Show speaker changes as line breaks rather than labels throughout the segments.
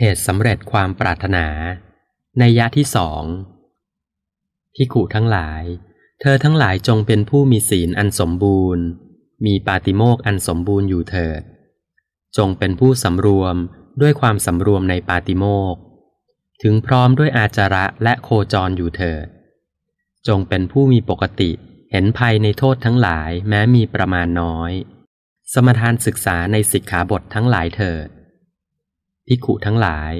เหตุสำเร็จความปรารถนา ในยะที่สองพิขุทั้งหลาย เธอทั้งหลายจงเป็นผู้มีศีลอันสมบูรณ์ มีปาติโมกอันสมบูรณ์อยู่เถิด จงเป็นผู้สำรวมด้วยความสำรวมในปาติโมกถึงพร้อมด้วยอาจาระและโคจรอยู่เถิด จงเป็นผู้มีปกติเห็นภัยในโทษทั้งหลายแม้มีประมาณน้อย สมทานศึกษาในสิกขาบททั้งหลายเถิด ภิกขุทั้งหลาย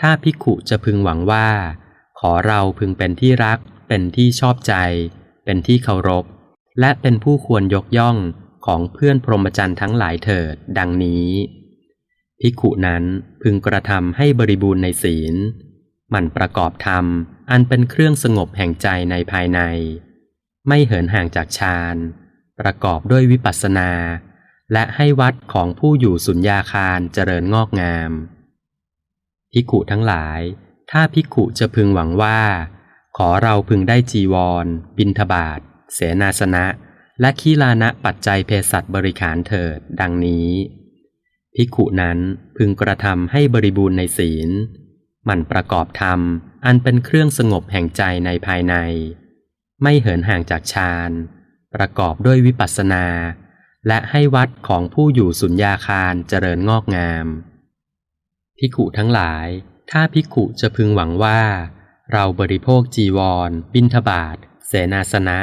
ถ้าภิกขุจะพึงหวังว่า ขอเราพึงเป็นที่รัก เป็นที่ชอบใจ เป็นที่เคารพ และเป็นผู้ควรยกย่องของเพื่อนพรหมจรรย์ทั้งหลายเถิด ดังนี้ ภิกขุนั้นพึงกระทำให้บริบูรณ์ในศีล มันประกอบธรรม อันเป็นเครื่องสงบแห่งใจในภายใน ไม่เหินห่างจากฌาน ประกอบด้วยวิปัสสนา และให้วัดของผู้อยู่สุญญาคารเจริญงอกงาม ภิกขุทั้งหลาย ถ้าภิกขุจะพึงหวังว่า ขอเราพึงได้จีวร บินทบาทเสนาสนะ และขีลานะปัจจัยเภสัชบริขารเถิด ดังนี้ ภิกขุนั้นพึงกระทำให้บริบูรณ์ในศีล มันประกอบธรรม อันเป็นเครื่องสงบแห่งใจในภายใน ไม่เหินห่างจากฌานประกอบด้วยวิปัสสนา และให้วัดของผู้อยู่สุญญาคารเจริญงอกงาม ภิกขุทั้งหลาย ถ้าภิกขุจะพึงหวังว่า เราบริโภคจีวร บินทบาท เสนาสนะ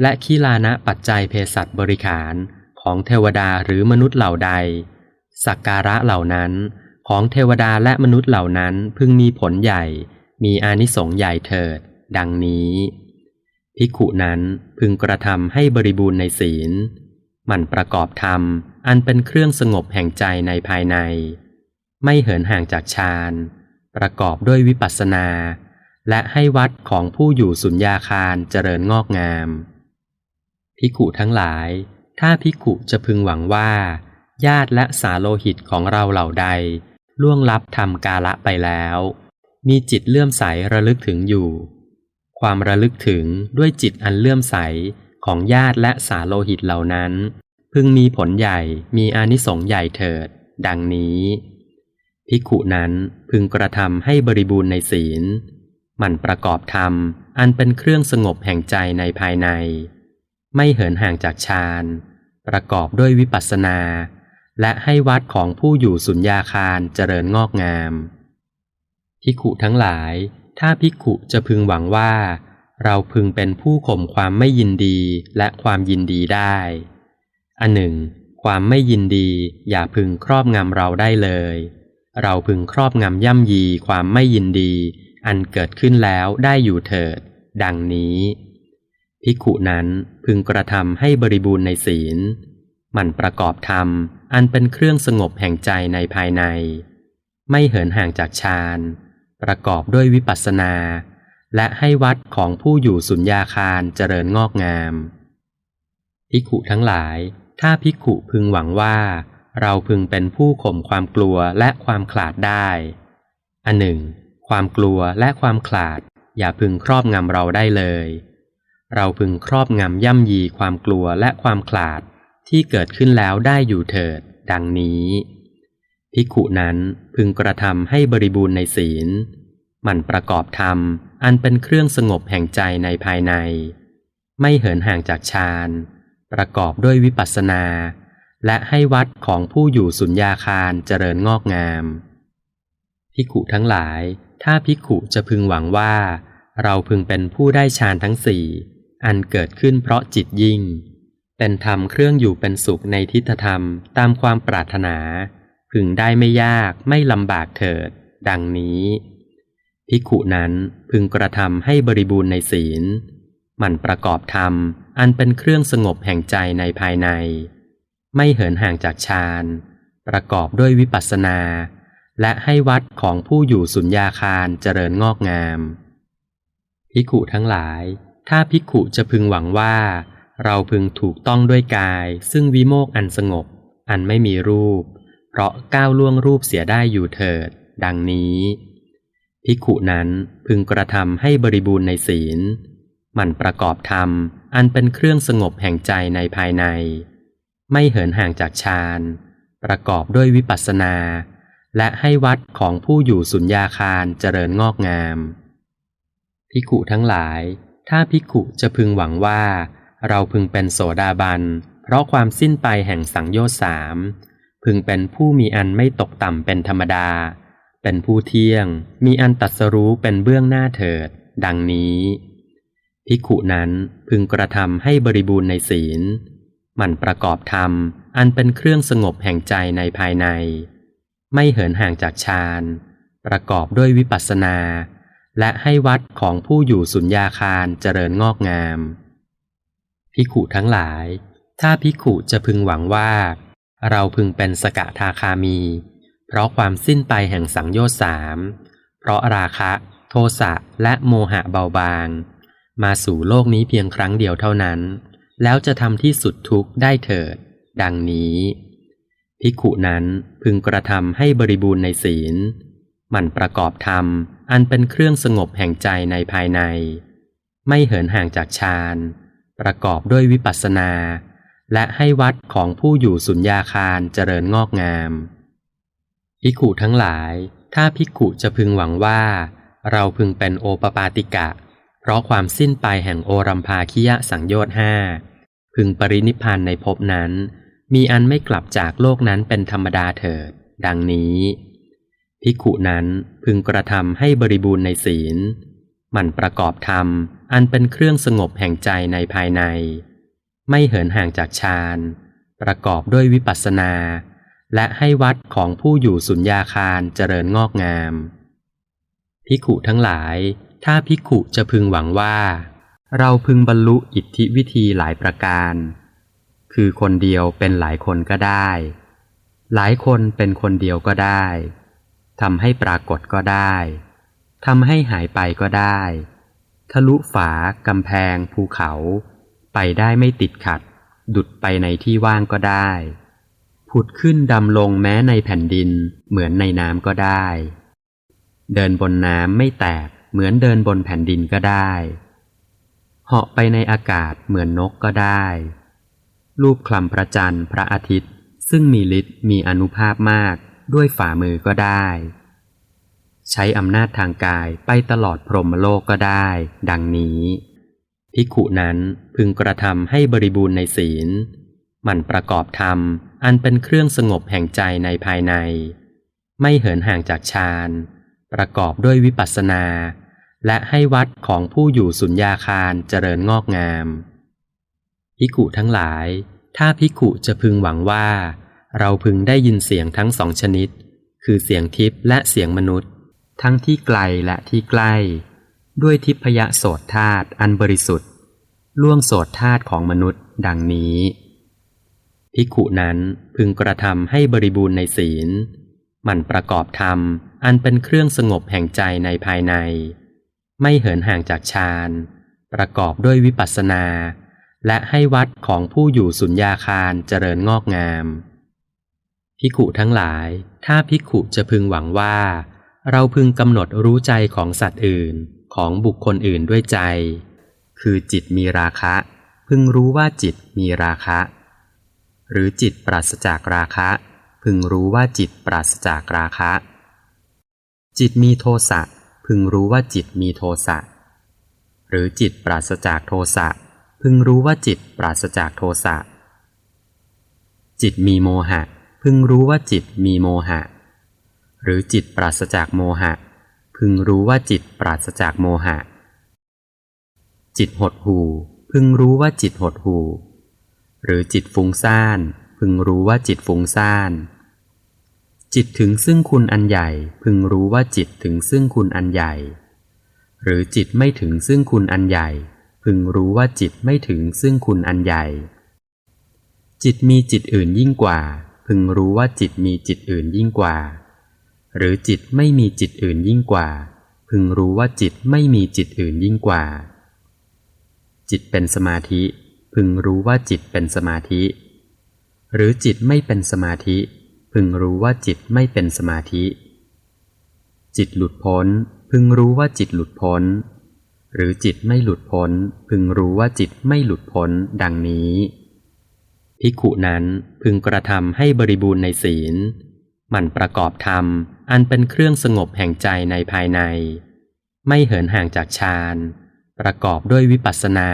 และขีลานะปัจจัยเภสัชบริขารของเทวดาหรือมนุษย์เหล่าใด สักการะเหล่านั้น ของเทวดาและมนุษย์เหล่านั้นพึงมีผลใหญ่ มีอานิสงส์ใหญ่เถิด ดังนี้ภิกขุนั้นพึงกระทำให้บริบูรณ์ในศีล มันประกอบธรรม อันเป็นเครื่องสงบแห่งใจในภายใน ไม่เหินห่างจากฌานประกอบด้วยวิปัสสนา และให้วัดของผู้อยู่สุญญาคารเจริญงอกงามภิกุทั้งหลาย ถ้าภิกุจะพึงหวังว่า ญาติและสาโลหิตของเราเหล่าใด ล่วงลับทำกาละไปแล้ว มีจิตเลื่อมใสระลึกถึงอยู่ ความระลึกถึงด้วยจิตอันเลื่อมใสของญาติและสาโลหิตเหล่านั้น พึงมีผลใหญ่มีอานิสงส์ใหญ่เถิด ดังนี้ ภิกขุนั้นพึงกระทำให้บริบูรณ์ในศีล มันประกอบธรรมอันเป็นเครื่องสงบแห่งใจในภายใน ไม่เหินห่างจากฌาน ประกอบด้วยวิปัสสนา และให้วัดของผู้อยู่สุญญาคารเจริญงอกงาม ภิกขุทั้งหลาย ถ้าภิกขุจะพึงหวังว่า เราพึงเป็นผู้ข่มความไม่ยินดีและความยินดีได้ อันหนึ่ง ความไม่ยินดีอย่าพึงครอบงำเราได้เลย เราพึงครอบงำย่ำยีความไม่ยินดี อันเกิดขึ้นแล้วได้อยู่เถิด ดังนี้ ภิกขุนั้นพึงกระทำให้บริบูรณ์ในศีล มันประกอบธรรม อันเป็นเครื่องสงบแห่งใจในภายใน ไม่เหินห่างจากฌานประกอบด้วยวิปัสสนา และให้วัดของผู้อยู่สุญญาคารเจริญงอกงาม ภิกขุทั้งหลาย ถ้าภิกขุพึงหวังว่า เราพึงเป็นผู้ข่มความกลัวและความขลาดได้ อันหนึ่ง ความกลัวและความขลาด อย่าพึงครอบงำเราได้เลย เราพึงครอบงำย่ำยีความกลัวและความขลาดที่เกิดขึ้นแล้วได้อยู่เถิด ดังนี้ภิกขุนั้นพึงกระทำให้บริบูรณ์ในศีล มันประกอบธรรม อันเป็นเครื่องสงบแห่งใจในภายใน ไม่เหินห่างจากฌาน ประกอบด้วยวิปัสสนา และให้วัดของผู้อยู่สุญญาคารเจริญงอกงาม ภิกขุทั้งหลาย ถ้าภิกขุจะพึงหวังว่า เราพึงเป็นผู้ได้ฌานทั้งสี่ อันเกิดขึ้นเพราะจิตยิ่ง เป็นธรรมเครื่องอยู่เป็นสุขในทิฏฐธรรมตามความปรารถนา พึงได้ไม่ยากไม่ลำบากเถิด ดังนี้ภิกขุนั้นพึงกระทำให้บริบูรณ์ในศีล มันประกอบธรรมอันเป็นเครื่องสงบแห่งใจในภายใน ไม่เหินห่างจากฌานประกอบด้วยวิปัสสนา และให้วัดของผู้อยู่สุญญาคารเจริญงอกงาม ภิกขุทั้งหลาย ถ้าภิกขุจะพึงหวังว่า เราพึงถูกต้องด้วยกาย ซึ่งวิโมกอันสงบ อันไม่มีรูป เพราะก้าวล่วงรูปเสียได้อยู่เถิด ดังนี้ภิกขุนั้นพึงกระทำให้บริบูรณ์ในศีล มันประกอบธรรม อันเป็นเครื่องสงบแห่งใจในภายใน ไม่เหินห่างจากฌานประกอบด้วยวิปัสสนา และให้วัดของผู้อยู่สุญญาคารเจริญงอกงามภิกขุทั้งหลาย ถ้าภิกขุจะพึงหวังว่า เราพึงเป็นโสดาบัน เพราะความสิ้นไปแห่งสังโยชน์สามพึงเป็นผู้มีอันไม่ตกต่ำเป็นธรรมดา เป็นผู้เที่ยง มีอันตัดสรู้เป็นเบื้องหน้าเถิด ดังนี้ภิกขุนั้นพึงกระทำให้บริบูรณ์ในศีล มันประกอบธรรม อันเป็นเครื่องสงบแห่งใจในภายใน ไม่เหินห่างจากฌานประกอบด้วยวิปัสสนา และให้วัดของผู้อยู่สุญญาคารเจริญงอกงามภิขุทั้งหลาย ถ้าภิขุจะพึงหวังว่า เราพึงเป็นสกทาคามี เพราะความสิ้นไปแห่งสังโยชน์สามเพราะราคะ โทสะและโมหะเบาบาง มาสู่โลกนี้เพียงครั้งเดียวเท่านั้น แล้วจะทำที่สุดทุกข์ได้เถิด ดังนี้ภิกขุนั้นพึงกระทำให้บริบูรณ์ในศีล มันประกอบธรรม อันเป็นเครื่องสงบแห่งใจในภายใน ไม่เหินห่างจากฌาน ประกอบด้วยวิปัสสนา และให้วัดของผู้อยู่สุญญาคารเจริญงอกงามภิกขุทั้งหลาย ถ้าภิกขุจะพึงหวังว่า เราพึงเป็นโอปปาติกะ เพราะความสิ้นไปแห่งโอรัมภาคิยะสังโยชน์ห้า พึงปรินิพานในภพนั้น มีอันไม่กลับจากโลกนั้นเป็นธรรมดาเถิด ดังนี้ภิกขุนั้นพึงกระทำให้บริบูรณ์ในศีล มันประกอบธรรม อันเป็นเครื่องสงบแห่งใจในภายใน ไม่เหินห่างจากฌาน ประกอบด้วยวิปัสสนา และให้วัดของผู้อยู่สุญญาคารเจริญงอกงามภิกขุทั้งหลาย ถ้าภิกขุจะพึงหวังว่า เราพึงบรรลุอิทธิวิธีหลายประการ คือคนเดียวเป็นหลายคนก็ได้ หลายคนเป็นคนเดียวก็ได้ทำให้ปรากฏก็ได้ทำให้หายไปก็ได้ ทะลุฝากำแพง ภูเขา ไปได้ไม่ติดขัด ดุดไปในที่ว่างก็ได้ ผุดขึ้นดำลงแม้ในแผ่นดินเหมือนในน้ำก็ได้ เดินบนน้ำไม่แตกเหมือนเดินบนแผ่นดินก็ได้ เหาะไปในอากาศเหมือนนกก็ได้ รูปคลำพระจันทร์พระอาทิตย์ ซึ่งมีฤทธิ์มีอนุภาพมากด้วยฝ่ามือก็ได้ ใช้อำนาจทางกายไปตลอดพรหมโลกก็ได้ ดังนี้ภิกขุนั้นพึงกระทำให้บริบูรณ์ในศีล มันประกอบธรรม อันเป็นเครื่องสงบแห่งใจในภายใน ไม่เหินห่างจากฌาน ประกอบด้วยวิปัสสนา และให้วัดของผู้อยู่สุญญาคารเจริญงอกงามภิกุทั้งหลาย ถ้าภิกุจะพึงหวังว่า เราพึงได้ยินเสียงทั้งสองชนิด คือเสียงทิพย์และเสียงมนุษย์ ทั้งที่ไกลและที่ใกล้ ด้วยทิพยโสตธาตุอันบริสุทธิ์ ล่วงโสตธาตุของมนุษย์ ดังนี้ภิกขุนั้นพึงกระทำให้บริบูรณ์ในศีล มันประกอบธรรม อันเป็นเครื่องสงบแห่งใจในภายใน ไม่เหินห่างจากฌานประกอบด้วยวิปัสสนา และให้วัดของผู้อยู่สุญญาคารเจริญงอกงามภิกขุทั้งหลาย ถ้าภิกขุจะพึงหวังว่า เราพึงกำหนดรู้ใจของสัตว์อื่นของบุคคลอื่นด้วยใจ คือจิตมีราคะ พึงรู้ว่าจิตมีราคะ หรือจิตปราศจากราคะ พึงรู้ว่าจิตปราศจากราคะ จิตมีโทสะ พึงรู้ว่าจิตมีโทสะ หรือจิตปราศจากโทสะ พึงรู้ว่าจิตปราศจากโทสะ จิตมีโมหะ พึงรู้ว่าจิตมีโมหะ หรือจิตปราศจากโมหะ พึงรู้ว่าจิตปราศจากโมหะ จิตหดหูพึงรู้ว่าจิตหดหูหรือจิตฟุ้งซ่าน พึงรู้ว่าจิตฟุ้งซ่าน จิตถึงซึ่งคุณอันใหญ่ พึงรู้ว่าจิตถึงซึ่งคุณอันใหญ่ หรือจิตไม่ถึงซึ่งคุณอันใหญ่ พึงรู้ว่าจิตไม่ถึงซึ่งคุณอันใหญ่ จิตมีจิตอื่นยิ่งกว่า พึงรู้ว่าจิตมีจิตอื่นยิ่งกว่า หรือจิตไม่มีจิตอื่นยิ่งกว่า พึงรู้ว่าจิตไม่มีจิตอื่นยิ่งกว่า จิตเป็นสมาธิ พึงรู้ว่าจิตเป็นสมาธิ หรือจิตไม่เป็นสมาธิ พึงรู้ว่าจิตไม่เป็นสมาธิ จิตหลุดพ้น พึงรู้ว่าจิตหลุดพ้น หรือจิตไม่หลุดพ้น พึงรู้ว่าจิตไม่หลุดพ้นดังนี้ภิกขุนั้นพึงกระทำให้บริบูรณ์ในศีล มันประกอบธรรม อันเป็นเครื่องสงบแห่งใจในภายใน ไม่เหินห่างจากฌาน ประกอบด้วยวิปัสสนา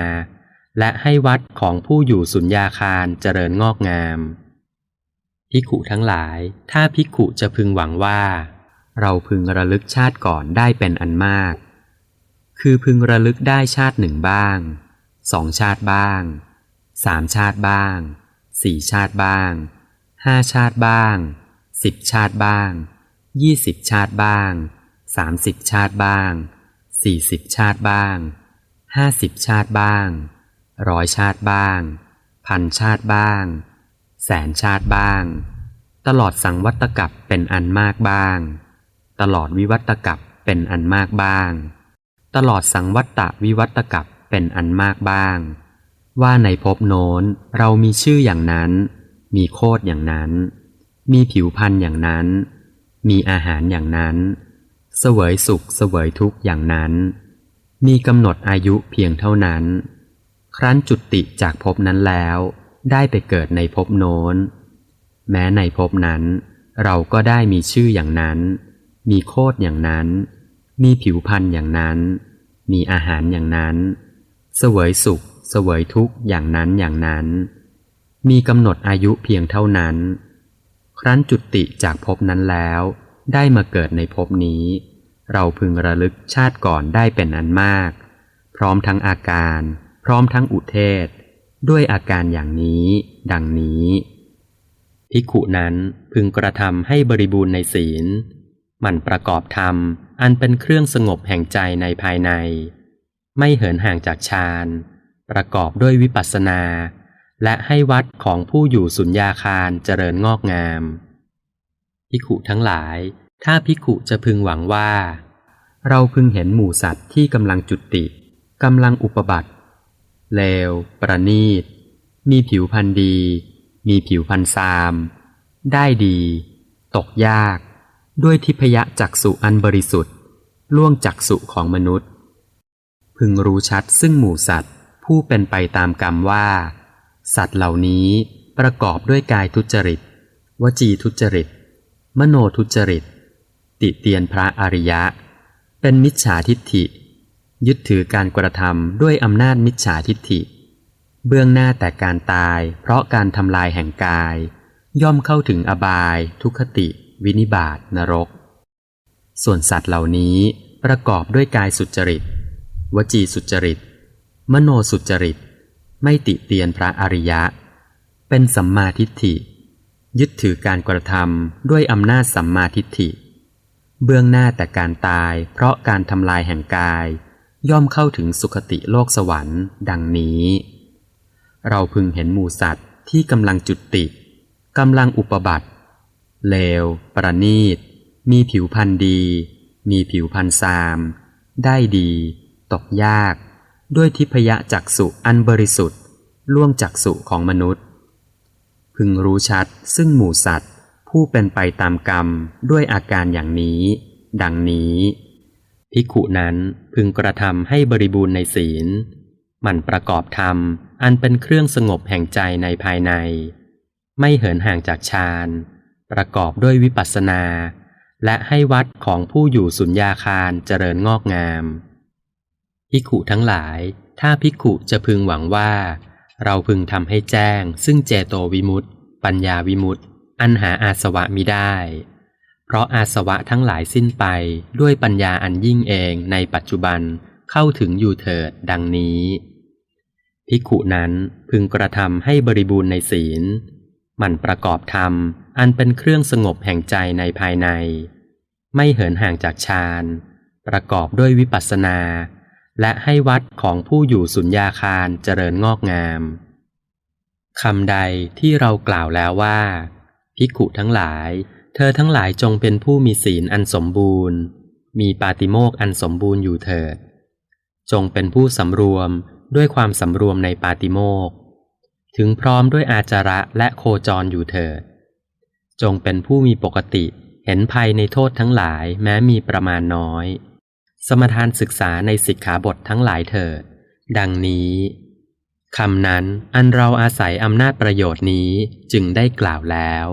และให้วัดของผู้อยู่สุญญาคารเจริญงอกงาม ภิกขุทั้งหลาย ถ้าภิกขุจะพึงหวังว่า เราพึงระลึกชาติก่อนได้เป็นอันมาก คือพึงระลึกได้ชาติหนึ่งบ้างสองชาติบ้างสามชาติบ้างสี่ชาติบ้างห้าชาติบ้างสิบชาติบ้างยี่สิบชาติบ้างสามสิบชาติบ้างสี่สิบชาติบ้างห้าสิบชาติบ้างร้อยชาติบ้าง พันชาติบ้าง แสนชาติบ้าง ตลอดสังวัตกับเป็นอันมากบ้าง ตลอดวิวัตกับเป็นอันมากบ้าง ตลอดสังวัตตวิวัตกับเป็นอันมากบ้าง ว่าในภพโน้นเรามีชื่ออย่างนั้น มีโคดอย่างนั้น มีผิวพันธ์อย่างนั้น มีอาหารอย่างนั้นเสวยสุขเสวยทุกข์อย่างนั้น มีกำหนดอายุเพียงเท่านั้น ครั้นจุติจากภพนั้นแล้ว ได้ไปเกิดในภพโน้น แม้ในภพนั้น เราก็ได้มีชื่ออย่างนั้น มีโคดอย่างนั้น มีผิวพันธ์อย่างนั้น มีอาหารอย่างนั้น เสวยสุข เสวยทุกข์อย่างนั้นอย่างนั้น มีกำหนดอายุเพียงเท่านั้น ครั้นจุติจากภพนั้นแล้ว ได้มาเกิดในภพนี้ เราพึงระลึกชาติก่อนได้เป็นอันมาก พร้อมทั้งอาการ พร้อมทั้งอุเทศ ด้วยอาการอย่างนี้ ดังนี้ภิกขุนั้นพึงกระทำให้บริบูรณ์ในศีล มันประกอบธรรม อันเป็นเครื่องสงบแห่งใจในภายใน ไม่เหินห่างจากฌาน ประกอบด้วยวิปัสสนา และให้วัดของผู้อยู่สุญญาคารเจริญงอกงามภิกขุทั้งหลาย ถ้าภิกขุจะพึงหวังว่า เราพึงเห็นหมู่สัตว์ที่กำลังจุติกำลังอุปบัติ เลว ประณีต มีผิวพันธ์ดี มีผิวพันธ์ซาม ได้ดี ตกยาก ด้วยทิพยจักสุอันบริสุทธิ์ ล่วงจักสุของมนุษย์ พึงรู้ชัดซึ่งหมู่สัตว์ ผู้เป็นไปตามกรรมว่า สัตว์เหล่านี้ประกอบด้วยกายทุจริต วจีทุจริต มโนทุจริต ติเตียนพระอริยะ เป็นมิจฉาทิฏฐิ ยึดถือการกระทำด้วยอำนาจมิจฉาทิฏฐิ เบื้องหน้าแต่การตาย เพราะการทำลายแห่งกาย ย่อมเข้าถึงอบาย ทุคติ วินิบาตนรก ส่วนสัตว์เหล่านี้ประกอบด้วยกายสุจริต วจีสุจริต มโนสุจริต ไม่ติเตียนพระอริยะ เป็นสัมมาทิฏฐิ ยึดถือการกระทำด้วยอำนาจสัมมาทิฏฐิ เบื้องหน้าแต่การตาย เพราะการทำลายแห่งกาย ย่อมเข้าถึงสุคติโลกสวรรค์ ดังนี้ เราพึงเห็นหมูสัตว์ที่กำลังจุติกำลังอุปบัติเลว ประณีต มีผิวพันธ์ดี มีผิวพันธ์ซาม ได้ดี ตกยาก ด้วยทิพยจักสุอันบริสุทธิ์ ล่วงจักสุของมนุษย์ พึงรู้ชัดซึ่งหมู่สัตว์ ผู้เป็นไปตามกรรมด้วยอาการอย่างนี้ ดังนี้ ภิกขุนั้น พึงกระทำให้บริบูรณ์ในศีล มันประกอบธรรม อันเป็นเครื่องสงบแห่งใจในภายใน ไม่เหินห่างจากฌานประกอบด้วยวิปัสสนา และให้วัดของผู้อยู่สุญญาคารเจริญงอกงามภิกขุทั้งหลาย ถ้าภิกขุจะพึงหวังว่า เราพึงทำให้แจ้ง ซึ่งเจโตวิมุตติปัญญาวิมุตติอันหาอาสวะมิได้ เพราะอาสวะทั้งหลายสิ้นไปด้วยปัญญาอันยิ่งเองในปัจจุบันเข้าถึงอยู่เถิดดังนี้ภิกขุนั้นพึงกระทำให้บริบูรณ์ในศีล มันประกอบธรรม อันเป็นเครื่องสงบแห่งใจในภายใน ไม่เหินห่างจากฌานประกอบด้วยวิปัสสนา และให้วัดของผู้อยู่สุญญาคารเจริญงอกงามคำใดที่เรากล่าวแล้วว่าภิกขุทั้งหลาย เธอทั้งหลายจงเป็นผู้มีศีลอันสมบูรณ์ มีปาติโมกอันสมบูรณ์อยู่เถิด จงเป็นผู้สำรวมด้วยความสำรวมในปาติโมกถึงพร้อมด้วยอาจาระและโคจรอยู่เถิด จงเป็นผู้มีปกติเห็นภัยในโทษทั้งหลายแม้มีประมาณน้อย สมทานศึกษาในสิกขาบททั้งหลายเถิด ดังนี้คำนั้นอันเราอาศัยอำนาจประโยชน์นี้จึงได้กล่าวแล้ว